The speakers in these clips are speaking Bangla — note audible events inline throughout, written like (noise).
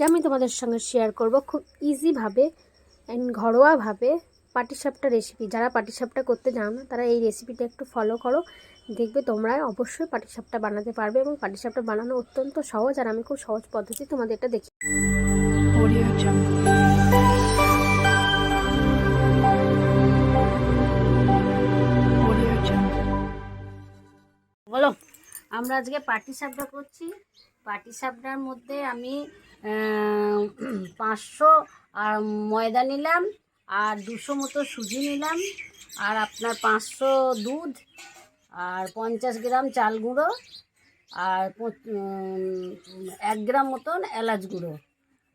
আজকে আমি তোমাদের সঙ্গে শেয়ার করব খুব ইজিভাবে অ্যান্ড ঘরোয়াভাবে পাটিসাপটা রেসিপি যারা পাটিসাপটা করতে জানো না তারা এই রেসিপিটা একটু ফলো করো। দেখবে তোমরা অবশ্যই পাটিসাপটা বানাতে পারবে এবং পাটিসাপটা বানানো অত্যন্ত সহজ আর আমি খুব সহজ পদ্ধতি তোমাদের এটা দেখি. বলো আমরা আজকে পাটি সাপটা করছি। পাটি সাপটার মধ্যে আমি পাঁচশো আর ময়দা নিলাম আর দুশো মতো সুজি নিলাম আর আপনার পাঁচশো দুধ আর পঞ্চাশ গ্রাম চাল গুঁড়ো আর এক গ্রাম মতন এলাচ গুঁড়ো।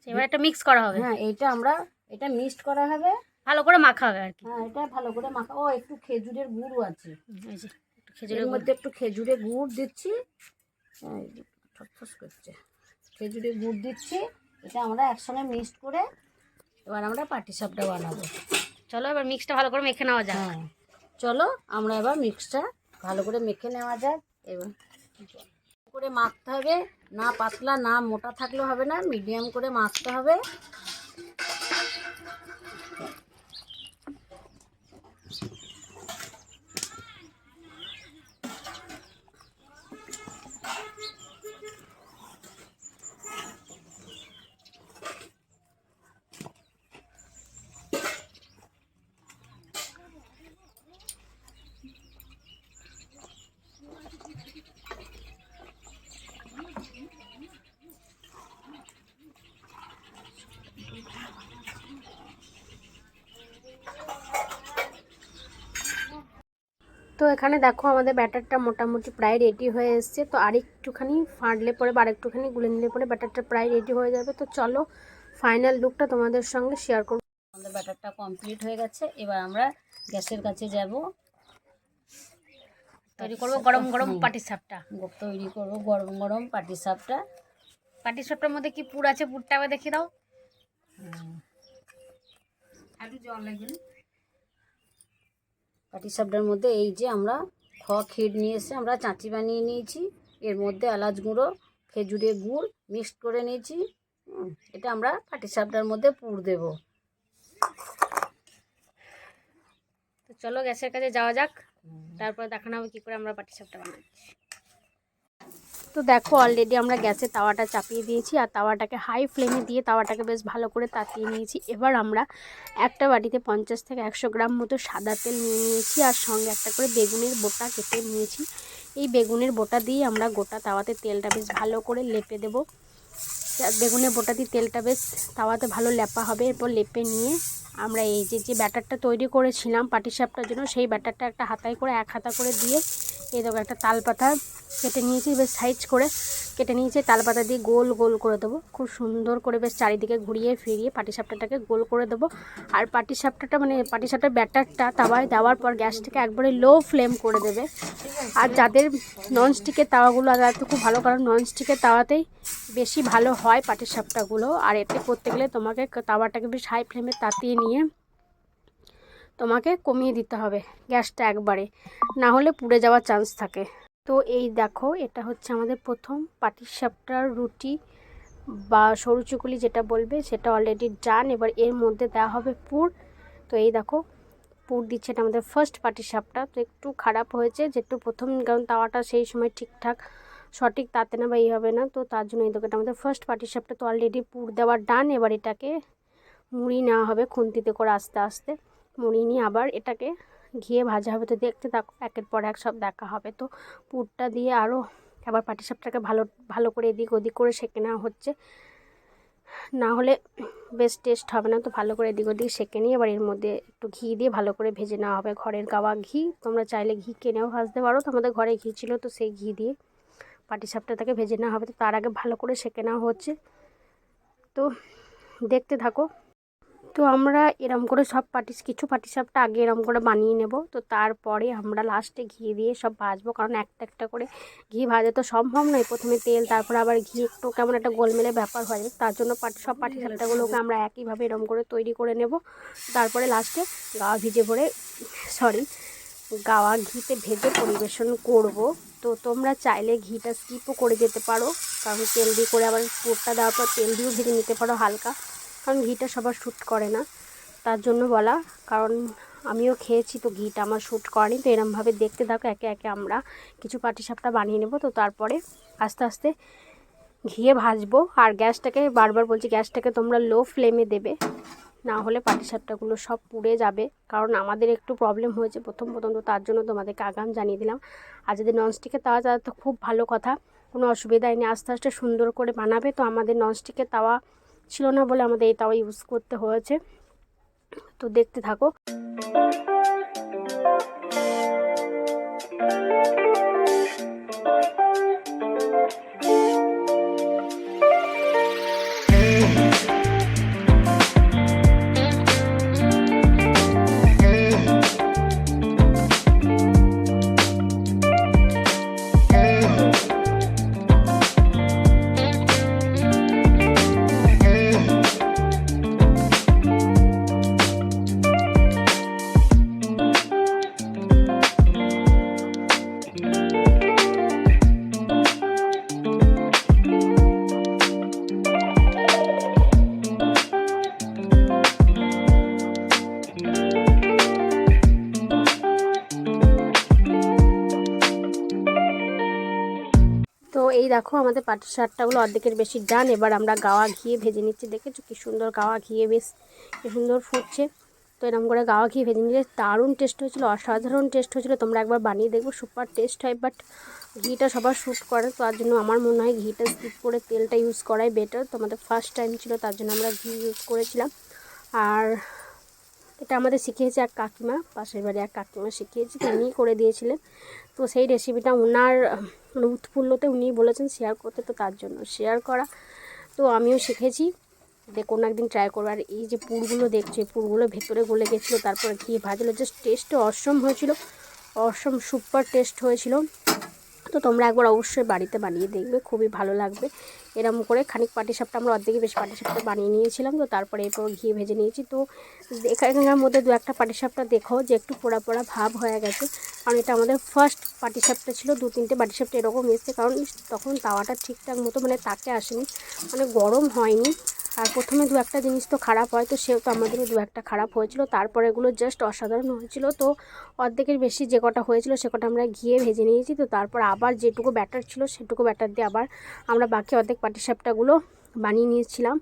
এবার এটা মিক্স করা হবে? হ্যাঁ এইটা আমরা এটা মিক্সড করা হবে। ভালো করে মাখা হবে আর কি। হ্যাঁ এটা ভালো করে মাখা। ও একটু খেজুরের গুড়ও আছে। খেজুরের মধ্যে একটু খেজুরের গুড় দিচ্ছি। এই করছে। খেজুরি গুড় দিচ্ছি এটা আমরা একসঙ্গে মিক্সড করে এবার আমরা পাটিসাপটা বানাবো। চলো এবার মিক্সটা ভালো করে মেখে নেওয়া যাক। হ্যাঁ চলো আমরা এবার মিক্সটা ভালো করে মেখে নেওয়া যাক। এবার করে মাখতে হবে না পাতলা না মোটা থাকলে হবে না মিডিয়াম করে মাখতে হবে। তো এখানে দেখো আমাদের ব্যাটারটা মোটামুটি প্রায় রেডি হয়ে এসছে। তো আর একটুখানি ফাটলে পরে বা আরেকটুখানি গুলে নিলে পরে ব্যাটারটা প্রায় রেডি হয়ে যাবে। তো চলো ফাইনাল লুকটা তোমাদের সঙ্গে শেয়ার করব। আমাদের ব্যাটারটা কমপ্লিট হয়ে গেছে। এবার আমরা গ্যাসের কাছে যাব। তৈরি করব গরম গরম। পাটি সাপটা। তৈরি করব গরম গরম পাটি সাপটা। পাটি সাপটার মধ্যে কি পুর আছে পুরটা আবার দেখিয়ে দাও। পাটিসাপটার মধ্যে এই যে আমরা খ ক্ষীর নিয়ে এসে আমরা চাঁচি বানিয়ে নিয়েছি। এর মধ্যে এলাচ গুঁড়ো খেজুরে গুড় মিক্সড করে নিয়েছি। এটা আমরা পাটিসাপটার মধ্যে পুর দেব। তো চলো গ্যাসের কাছে যাওয়া যাক। তারপর দেখানো হবে কী করে আমরা পাটি সাপটা বানাচ্ছি। তো দেখো অলরেডি আমরা গ্যাসে তাওয়াটা চাপিয়ে দিয়েছি আর তাওয়াটাকে হাই ফ্লেমে দিয়ে তাওয়াটাকে বেশ ভালো করে তাতিয়ে নিয়েছি। এবার আমরা একটা বাটিতে পঞ্চাশ থেকে একশো গ্রাম মতো সাদা তেল নিয়ে নিয়েছি আর সঙ্গে একটা করে বেগুনের বোটা কেটে নিয়েছি। এই বেগুনের বোটা দিয়ে আমরা গোটা তাওয়াতে তেলটা বেশ ভালো করে লেপে দেবো। বেগুনের বোটা দিয়ে তেলটা বেশ তাওয়াতে ভালো লেপা হবে। এরপর লেপে নিয়ে আমরা এই যে যে ব্যাটারটা তৈরি করেছিলাম পাটিসাপটার জন্য, সেই ব্যাটারটা একটা হাতায় করে এক হাতা করে দিয়ে এই দেখো একটা তালপাতা কেটে নিয়েছি, বেশ সাইজ করে কেটে নিয়েছি। তালপাতা দিয়ে গোল গোল করে দেবো। খুব সুন্দর করে বেশ চারিদিকে ঘুরিয়ে ফিরিয়ে পাটিসাপটাটাকে গোল করে দেবো। আর পাটিসাপটাটা মানে পাটিসাপটার ব্যাটারটা তাওয়ায় দেওয়ার পর গ্যাসটাকে একবারে লো ফ্লেম করে দেবে। আর যাদের ননস্টিকের তাওয়াগুলো, আর তো খুব ভালো কারণ ননস্টিকের তাওয়াতেই বেশি ভালো হয় পাটিসাপটাগুলো, আর এতে করতে গেলে তোমাকে তাওয়াটাকে বেশ হাই ফ্লেমে তাতিয়ে নিয়ে তোমাকে কমিয়ে দিতে হবে গ্যাসটা একবারে না হলে পুড়ে যাওয়ার চান্স থাকে। তো এই দেখো, এটা হচ্ছে আমাদের প্রথম পাটিসাপটার রুটি বা সরু চুকুলি যেটা বলবে, সেটা অলরেডি ডান এবার এর মধ্যে দেওয়া হবে পুর। তো এই দেখো, পুর দিচ্ছে এটা আমাদের ফার্স্ট পাটিসাপটা। তো একটু খারাপ হয়েছে, যেহেতু প্রথম, কারণ তাওয়াটা সেই সময় ঠিকঠাক সঠিক তাতে না বা এই হবে না। তো তার জন্য এই দেখো, এটা আমাদের ফার্স্ট পাটিসাপটা। তো অলরেডি পুর দেওয়ার ডান এবার এটাকে মুড়ি নেওয়া হবে খুন্তিতে করে আস্তে আস্তে। মুড়ি নিয়ে আবার এটাকে ঘিয়ে ভাজা হবে। তো দেখতে থাকো, একের পর এক সব দেখা হবে। তো পুরটা দিয়ে আরও আবার পাটিসাপটাকে ভালো ভালো করে এদিক ওদিক করে সেঁকে নেওয়া হচ্ছে। না হলে বেশ টেস্ট হবে না। তো ভালো করে এদিক ওদিক সেঁকে নিয়ে এবার এর মধ্যে একটু ঘি দিয়ে ভালো করে ভেজে নেওয়া হবে। ঘরের গাওয়া ঘি, তোমরা চাইলে ঘি কিনেও ভাজতে পারো। তো আমাদের ঘরে ঘি ছিল তো সেই ঘি দিয়ে পাটিসাপটাটাকে ভেজে নেওয়া হবে। তো তার আগে ভালো করে সেঁকে নেওয়া হচ্ছে। তো দেখতে থাকো তো আমরা এরম করে সব পাটি কিছু পাটিসাপটা আগে এরম করে বানিয়ে নেব। তো তারপরে আমরা লাস্টে ঘি দিয়ে সব ভাজবো কারণ একটা একটা করে ঘি ভাজা তো সম্ভব নয়। প্রথমে তেল তারপরে আবার ঘি একটু কেমন একটা গোলমেলে ব্যাপার হয় তার জন্য পাটি সব পাটিসাপটাগুলোকে আমরা একইভাবে এরম করে তৈরি করে নেব। তারপরে লাস্টে গাওয়া ভিজে ভরে সরি গাওয়া ঘিতে ভেজে পরিবেশন করব। তো তোমরা চাইলে ঘিটা স্কিপও করে যেতে পারো। কারণ তেল দিয়ে করে আবার পুরটা দেওয়ার পর তেল দিয়েও ভেজে নিতে পারো হালকা। কারণ ঘিটা সবার শ্যুট করে না। তার জন্য বলা, কারণ আমিও খেয়েছি তো ঘিটা আমার শ্যুট করেনি, তো এরমভাবে দেখতে থাকো একে একে আমরা কিছু পাটিসাপটা বানিয়ে নেব। তো তারপরে আস্তে আস্তে ঘিয়ে ভাজবো, আর গ্যাসটাকে বারবার বলছি, গ্যাসটাকে তোমরা লো ফ্লেমে দেবে। না হলে পাটিসাপটাগুলো সব পুড়ে যাবে, কারণ আমাদের একটু প্রবলেম হয়েছে প্রথম প্রথম, তো তার জন্য তোমাদেরকে আগাম জানিয়ে দিলাম। আর যদি ননস্টিকের তাওয়া তাহলে তো খুব ভালো কথা, কোনো অসুবিধাই নেই, আস্তে আস্তে সুন্দর করে বানাবে। তো আমাদের ননস্টিকের তাওয়া ছিল না বলে আমাদের এই তাওয়া ইউজ করতে হয়েছে। তো দেখতে থাকো। দেখো, আমাদের পাটের শাকটাগুলো অর্ধেকের বেশি ডান। এবার আমরা গাওয়া ঘিয়ে ভেজে নিচ্ছি। দেখেছ কি সুন্দর গাওয়া ঘিয়ে বেশ কি সুন্দর ফুটছে। তো এরকম করে গাওয়া ঘিয়ে ভেজে নিলে দারুণ টেস্ট হয়েছিল, অসাধারণ টেস্ট হয়েছিল। তোমরা একবার বানিয়ে দেখব সুপার টেস্ট হয়। বাট ঘিটা সবার শ্যুট করে তার জন্য আমার মনে হয় ঘিটা স্কিপ করে তেলটা ইউজ করাই বেটার তোমাদের ফার্স্ট টাইম ছিল, তার জন্য আমরা ঘি ইউজ করেছিলাম। আর এটা আমাদের শিখিয়েছে এক কাকিমা, পাশের বাড়ি এক কাকিমা শিখিয়েছি, তো উনিই করে দিয়েছিলেন। তো সেই রেসিপিটা ওনার মানে উৎফুল্লতে উনি বলেছেন শেয়ার করতে, তো তার জন্য শেয়ার করা। তো আমিও শিখেছি যে কোনো একদিন ট্রাই করব। আর এই যে পুরগুলো দেখছ, এই পুরগুলো ভেতরে গলে গেছিল, তারপরে ঘি ভাজলো। জাস্ট টেস্টও অসম হয়েছিল, অসম সুপার টেস্ট হয়েছিল। তো তোমরা একবার অবশ্যই বাড়িতে বানিয়ে দেখবে, খুবই ভালো লাগবে। এরকম করে খানিক পাটিসাপটা আমরা অর্ধেকই বেশ পাটিসাপটা বানিয়ে নিয়েছিলাম, তো তারপরে এরপর ঘি ভেজে নিয়েছি। তো এখানকার মধ্যে দু একটা পাটিসাপটা দেখো যে একটু পোড়া পোড়া ভাব হয়ে গেছে। কারণ এটা আমাদের ফার্স্ট পাটিসাপটা ছিল, দু তিনটে পাটিসাপটা এরকম এসছে, কারণ তখন তাওয়াটা ঠিকঠাক মতো মানে তাকে আসেনি মানে গরম হয়নি। আর প্রথমে দু একটা জিনিস তো খারাপ হয়, তো সেও তো আমাদেরও দু একটা খারাপ হয়েছিল। তারপরে এগুলো জাস্ট অসাধারণ হয়েছিল। তো অর্ধেকের বেশি যে কটা হয়েছিল, সে কটা আমরা ঘিয়ে ভেজে নিয়েছি। তো তারপর আবার যেটুকু ব্যাটার ছিল, সেটুকু ব্যাটার দিয়ে আবার আমরা বাকি অর্ধেক পাটিসাপটাগুলো বানিয়ে নিয়েছিলাম।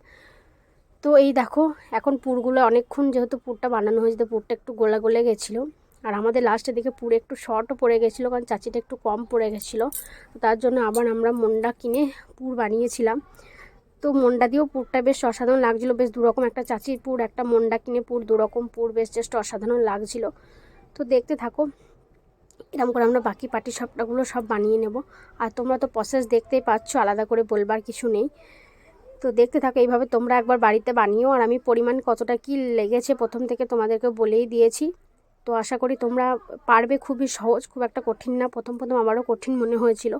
তো এই দেখো, এখন পুরগুলো অনেকক্ষণ যেহেতু পুরটা বানানো হয়েছে তো পুরটা একটু গোলা গলে গেছিল। আর আমাদের লাস্টের দিকে পুরো একটু শর্টও পড়ে গেছিল, কারণ চাচিটা একটু কম পড়ে গেছিল। তার জন্য আবার আমরা মন্ডা কিনে পুর বানিয়েছিলাম। তো মন্ডা দিয়েও পুরটা বেশ অসাধারণ লাগছিল। বেশ দুরকম একটা চাচির পুর, একটা মন্ডা কিনে পুর, দুরকম পুর, বেশ জাস্ট অসাধারণ লাগছিল। তো দেখতে থাকো এরকম করে আমরা বাকি পাটি সবটাগুলো সব বানিয়ে নেব। আর তোমরা তো প্রসেস দেখতেই পাচ্ছ, আলাদা করে বলবার কিছু নেই। তো দেখতে থাকো, এইভাবে তোমরা একবার বাড়িতে বানিয়েও, আর আমি পরিমাণ কতটা কি লেগেছে প্রথম থেকে তোমাদেরকে বলেই দিয়েছি। তো আশা করি তোমরা পারবে খুবই সহজ, খুব একটা কঠিন না। প্রথম প্রথম আমারও কঠিন মনে হয়েছিল।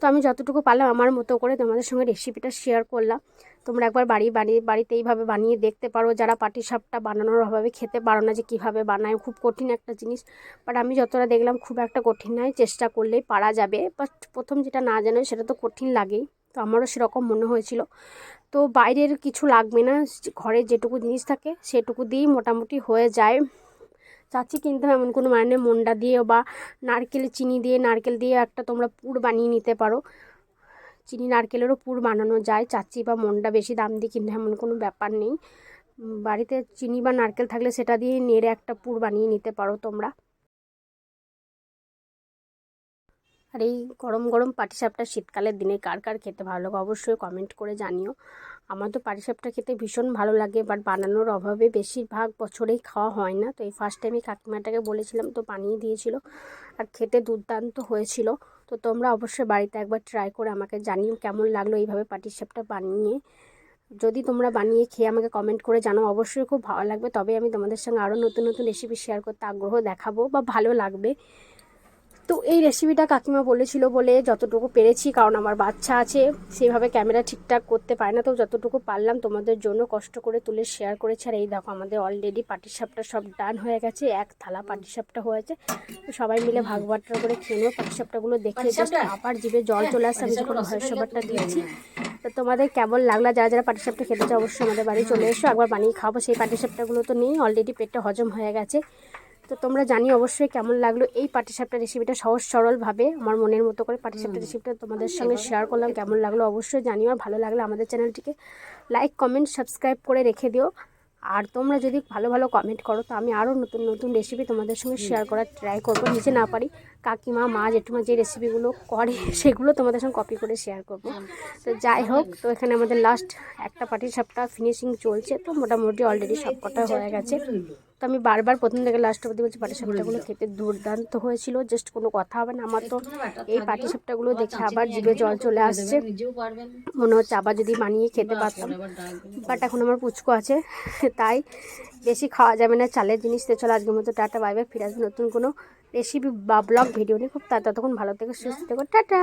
তো আমি যতটুকু পারলাম আমার মতো করে তোমাদের সঙ্গে রেসিপিটা শেয়ার করলাম। তোমরা একবার বাড়ি বাড়ি, বাড়িতে এইভাবে বানিয়ে দেখতে পারো। যারা পাটিসাপটা বানানোর অভাবে খেতে পারো না যে কীভাবে বানায়, খুব কঠিন একটা জিনিস। বাট আমি যতটা দেখলাম খুব একটা কঠিন নয়, চেষ্টা করলেই পারা যাবে। বাট প্রথম যেটা না জানো সেটা তো কঠিন লাগেই। তো আমারও সেরকম মনে হয়েছিল। তো বাইরের কিছু লাগবে না, ঘরে যেটুকু জিনিস থাকে সেটুকু দিয়েই মোটামুটি হয়ে যায়। চাচ্ছি কিনতে এমন কোনো মানে মন্ডা দিয়ে বা নারকেল চিনি দিয়ে, নারকেল দিয়ে একটা তোমরা পুর বানিয়ে নিতে পারো। চিনি, নারকেলেরও পুর বানানো যায়, চাচ্ছি বা মন্ডা বেশি দাম দিয়ে কিনতে, এমন কোনো ব্যাপার নেই। বাড়িতে চিনি বা নারকেল থাকলে সেটা দিয়ে নেড়ে একটা পুর বানিয়ে নিতে পারো তোমরা। আর এই গরম গরম পাটিসাপটা শীতকালের দিনে কার কার খেতে ভালো লাগে অবশ্যই কমেন্ট করে জানিও। আমার তো পাটিসাপটা খেতে ভীষণ ভালো লাগে বাট বানানোর অভাবে বেশিরভাগ বছরেই খাওয়া হয় না। তো এই ফার্স্ট টাইমে কাকিমাটাকে বলেছিলাম, তো বানিয়ে দিয়েছিল আর খেতে দুর্দান্ত হয়েছিল। তো তোমরা অবশ্যই বাড়িতে একবার ট্রাই করে আমাকে জানিও কেমন লাগল এইভাবে পাটিসাপটা বানিয়ে। যদি তোমরা বানিয়ে খেয়ে আমাকে কমেন্ট করে জানো অবশ্যই খুব ভালো লাগবে। তবে আমি তোমাদের সঙ্গে আরও নতুন নতুন রেসিপি শেয়ার করতে আগ্রহ দেখাবো বা ভালো লাগবে। তো এই রেসিপিটা কাকিমা বলেছিল বলে যতটুকু পেরেছি কারণ আমার বাচ্চা আছে সেইভাবে ক্যামেরা ঠিকঠাক করতে পারে না। তো যতটুকু পারলাম তোমাদের জন্য কষ্ট করে তুলে শেয়ার করেছি। আর এই দেখো আমাদের অলরেডি পাটিসাপটা সব ডান হয়ে গেছে। এক থালা পাটিসাপটা হয়েছে। তো সবাই মিলে ভাগ বাট্টা করে খেয়ে নেব পাটিসাপটাগুলো দেখে জাস্ট আবার জিভে জল চলে আসছে। আমি যখন ভয়েস দিয়েছি। তো তোমাদের কেমন লাগল? যারা যারা পাটিসাপটা খেতে চাও অবশ্যই আমাদের বাড়ি চলে এসো। একবার বানিয়ে খাব সেই পাটিসাপটাগুলো তো নেই অলরেডি পেটটা হজম হয়ে গেছে। তো তোমরা জানিও অবশ্যই কেমন লাগল এই পাটিসাপটা রেসিপিটা সহজ সরলভাবে। আমার মনের মতো করে পাটিসাপটা রেসিপিটা তোমাদের সঙ্গে শেয়ার করলাম কেমন লাগল অবশ্যই জানিও। আর ভালো লাগলে আমাদের চ্যানেলটিকে লাইক কমেন্ট সাবস্ক্রাইব করে রেখে দিও। আর তোমরা যদি ভালো ভালো কমেন্ট করো তো আমি আরও নতুন নতুন রেসিপি তোমাদের সঙ্গে শেয়ার করার ট্রাই করব। নিজে না পারি কাকিমা মা জেঠুমা যে রেসিপিগুলো করে (laughs) সেগুলো তোমাদের সঙ্গে কপি করে শেয়ার করব। তো যাই হোক তো এখানে আমাদের লাস্ট একটা পাটির সাপটা ফিনিশিং চলছে। তো মোটামুটি অলরেডি সব কটা হয়ে গেছে। তো আমি বারবার প্রথম থেকে লাস্ট অবধি বলছি পাটি সাপটাগুলো খেতে দুর্দান্ত হয়েছিল জাস্ট কোনো কথা হবে না আমার তো। এই পাটি সাপটাগুলো দেখে আবার জিভে জল চলে আসছে। মনে হচ্ছে আবার যদি বানিয়ে খেতে পারতাম। বাট এখন আমার পুচকো আছে (laughs) তাই বেশি খাওয়া যাবে না চালের জিনিস তো চলো আজকের মতো টাটা বাই বাই ফিরে আসবে নতুন কোনো রেসিপি বা ব্লগ ভিডিও নিয়ে। খুব তার তখন ভালো থেকে সুস্থ থেকো টাটা!